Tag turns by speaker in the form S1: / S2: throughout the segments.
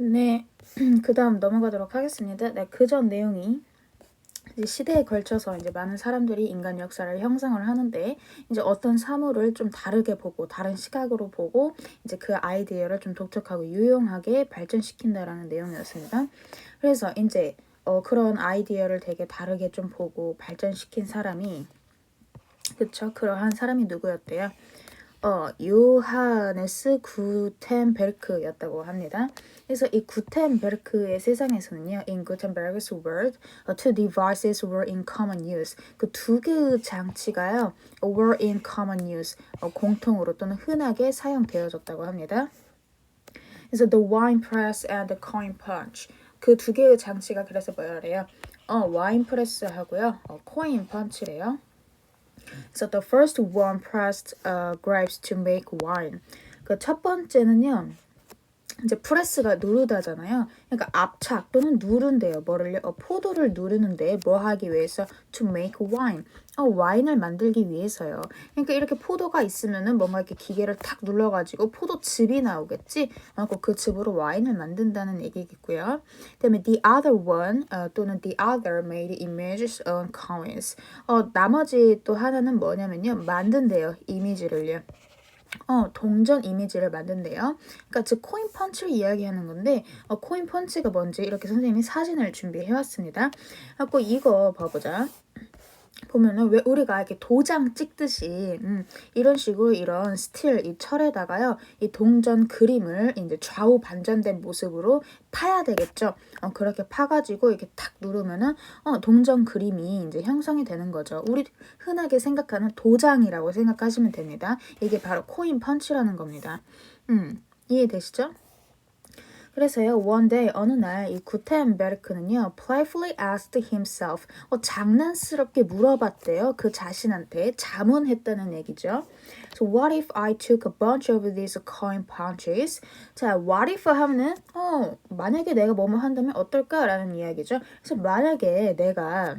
S1: 네, 그 다음 넘어가도록 하겠습니다. 네, 그 전 내용이 이제 시대에 걸쳐서 이제 많은 사람들이 인간 역사를 형성을 하는데 이제 어떤 사물을 좀 다르게 보고 다른 시각으로 보고 이제 그 아이디어를 좀 독특하고 유용하게 발전시킨다라는 내용이었습니다. 그래서 이제 어, 그런 아이디어를 되게 다르게 좀 보고 발전시킨 사람이 그쵸 그러한 사람이 누구였대요? 어, 요하네스 구텐베르크였다고 합니다. 그래서 이 구텐베르크의 세상에서는요, in Gutenberg's world, uh, two devices were in common use. 그 두 개의 장치가요, were in common use, 어, 공통으로 또는 흔하게 사용되어졌다고 합니다. 그래서 the wine press and the coin punch. 그 두 개의 장치가 그래서 뭐래요? 어, 와인 프레스하고요, 어, 코인 펀치래요. So the first one pressed uh, grapes to make wine. 그 첫 번째는요. 이제 프레스가 누르다잖아요. 그러니까 압착 또는 누른대요. 뭐를요? 어, 포도를 누르는데 뭐 하기 위해서 to make wine. 어, 와인을 만들기 위해서요. 그러니까 이렇게 포도가 있으면은 뭔가 이렇게 기계를 탁 눌러가지고 포도즙이 나오겠지. 어, 그 즙으로 와인을 만든다는 얘기겠고요. 그다음에 the other one 어, 또는 the other made images on coins. 어, 나머지 또 하나는 뭐냐면요. 만든대요. 이미지를요. 어, 동전 이미지를 만든대요. 그러니까 즉 코인 펀치를 이야기하는 건데 어, 코인 펀치가 뭔지 이렇게 선생님이 사진을 준비해 왔습니다. 갖고 이거 봐 보자. 보면은 왜 우리가 이렇게 도장 찍듯이 음, 이런 식으로 이런 스틸 이 철에다가요 이 동전 그림을 이제 좌우 반전된 모습으로 파야 되겠죠. 어, 그렇게 파가지고 이렇게 탁 누르면은 어, 동전 그림이 이제 형성이 되는 거죠. 우리 흔하게 생각하는 도장이라고 생각하시면 됩니다. 이게 바로 코인 펀치라는 겁니다. 음, 이해되시죠? 그래서요, one day, 어느 날, 이 구텐베르크는요, playfully asked himself, 어, 장난스럽게 물어봤대요. 그 자신한테 자문했다는 얘기죠. So, what if I took a bunch of these coin punches? 자, what if 하면은, 어, 만약에 내가 뭐뭐 한다면 어떨까 라는 이야기죠. 그래서 만약에 내가,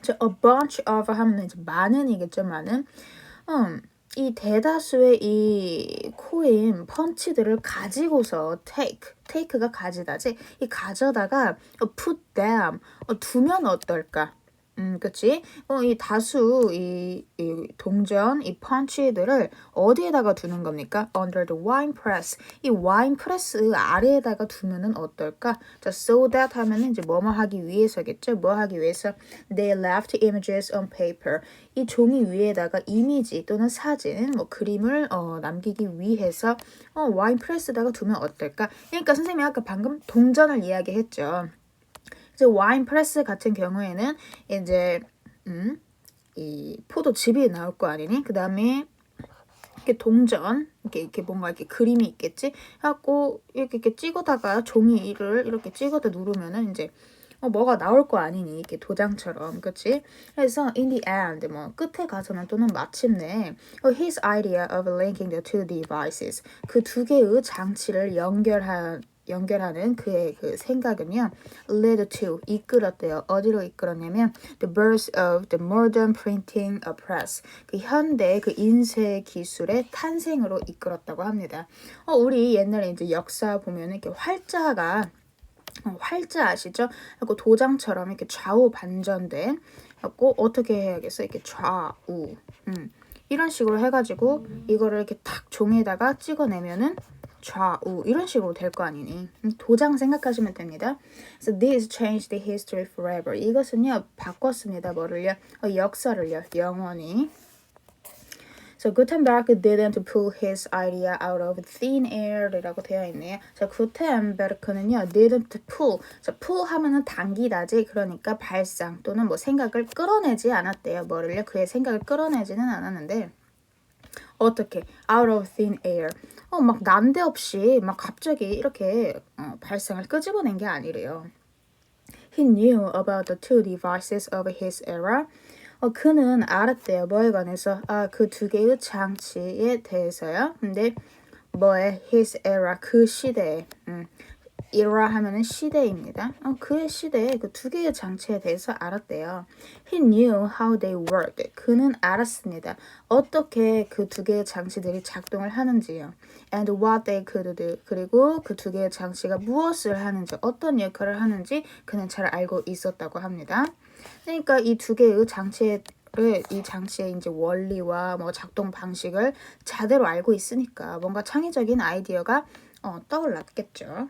S1: 저, a bunch of 하면은 이제 많은이겠죠, 많은. 음, 이 대다수의 이 코인 펀치들을 가지고서 take, take가 가지다지 이 가져다가 put them 어, 두면 어떨까? 음, 그치? 어, 이 다수 이, 이 동전, 이 펀치들을 어디에다가 두는 겁니까? Under the wine press. 이 와인 프레스 아래에다가 두면은 어떨까? 자, so that 하면은 이제 뭐뭐 하기 위해서겠죠? 뭐 하기 위해서? They left images on paper. 이 종이 위에다가 이미지 또는 사진, 뭐 그림을 어, 남기기 위해서 어, 와인 프레스에다가 두면 어떨까? 그러니까 선생님이 아까 방금 동전을 이야기했죠. 이제 와인 프레스 같은 경우에는 이제 음, 이 포도즙이 나올 거 아니니? 그 다음에 이렇게 동전 이렇게 이렇게 뭔가 이렇게 그림이 있겠지? 하고 이렇게 이렇게 찍어다가 종이를 이렇게 찍어다 누르면은 이제 어, 뭐가 나올 거 아니니 이렇게 도장처럼 그치? 그래서 in the end 뭐 끝에 가서는 또는 마침내 his idea of linking the two devices 그 두 개의 장치를 연결한 연결하는 그의 그 생각은요, led to 이끌었대요. 어디로 이끌었냐면 the birth of the modern printing press 그 현대 그 인쇄 기술의 탄생으로 이끌었다고 합니다. 어, 우리 옛날에 이제 역사 보면 이렇게 활자가 어, 활자 아시죠? 하고 도장처럼 이렇게 좌우 반전된 하고 어떻게 해야겠어? 이렇게 좌우 음. 이런 식으로 해가지고 이거를 이렇게 탁 종에다가 찍어내면은 좌우 이런 식으로 될 거 아니니 도장 생각하시면 됩니다. So this changed the history forever. 이것은요 바꿨습니다. 뭐를요? 어, 역사를요 영원히. So Gutenberg didn't pull his idea out of thin air이라고 되어 있네요. 자, 구텐베르크는요 didn't pull. 자, pull 하면은 당기다지 그러니까 발상 또는 뭐 생각을 끌어내지 않았대요. 뭐를요? 그의 생각을 끌어내지는 않았는데. 어떻게 out of thin air 어 막 난데없이 막 갑자기 이렇게 어, 발상을 끄집어낸 게 아니래요. He knew about the two devices of his era. 어, 그는 알았대요. 뭐에 관해서? 아, 그 두 개의 장치에 대해서요. 근데 뭐에 his era 그 시대에 음, era 하면은 시대입니다. 어, 그의 시대에 그 두 개의 장치에 대해서 알았대요. He knew how they worked. 그는 알았습니다. 어떻게 그 두 개의 장치들이 작동을 하는지요. And what they could do. 그리고 그 두 개의 장치가 무엇을 하는지, 어떤 역할을 하는지 그는 잘 알고 있었다고 합니다. 그러니까 이 두 개의 장치의 이 장치의 이제 원리와 뭐 작동 방식을 제대로 알고 있으니까 뭔가 창의적인 아이디어가 어, 떠올랐겠죠.